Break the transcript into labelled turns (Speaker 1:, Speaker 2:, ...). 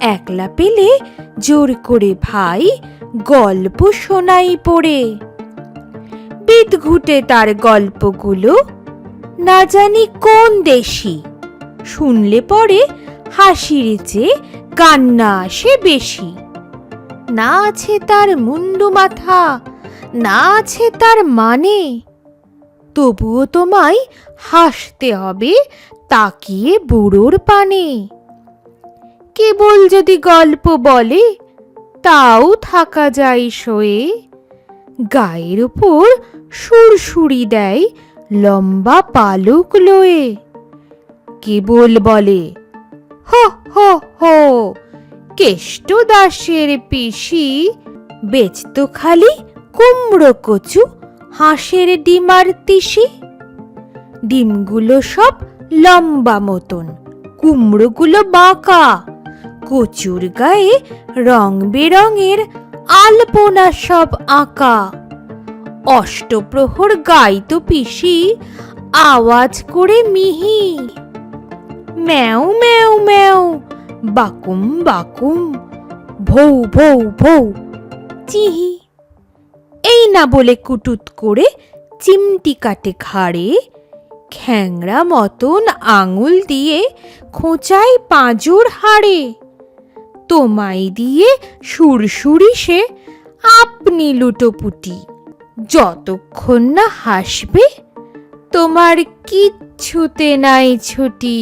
Speaker 1: একলা পেলে জোর করে ভাই গল্প শোনাই পড়ে। বিদঘুটে তার গল্পগুলো, না জানি কোন দেশি। শুনলে পরে হাসির চেয়ে কান্না আসে বেশি। না আছে তার মুন্ডু মাথা, না আছে তার মানে। তবুও তোমায় হাসতে হবে তাকিয়ে বুড়োর পানে। কেবল যদি গল্প বলে, তাও থাকা যায় শোয়ে গায়ের ওপর সুরসুরি দেয় লম্বা পালক লয়ে। কেবল বলে, হ হ হ, কেষ্ট দাসের পিসি, বেচতো খালি কুমড়ো কচু, হাঁসের ডিমার তিসি। ডিমগুলো সব লম্বা মতন, কুমড়োগুলো বাঁকা কচুর গায়ে রং বেরঙের আলপনা সব আঁকা। অষ্টপ্রহর গাইতো পিসি, আওয়াজ করে মিহি। ম্যাও ম্যাও ম্যাও, বাকুম বাকুম, ভৌ ভৌ ভৌ, চিহি। এই না বলে কুটুত করে চিমটি কাটে ঘাড়ে, খ্যাংরা মতন আঙুল দিয়ে খোঁচায় পাঁজর হাড়ে। তোমায় দিয়ে সুরসুরি সে আপনি লুটোপুটি। যতক্ষণ না হাসবে তোমার কিচ্ছুতে নাই ছুটি।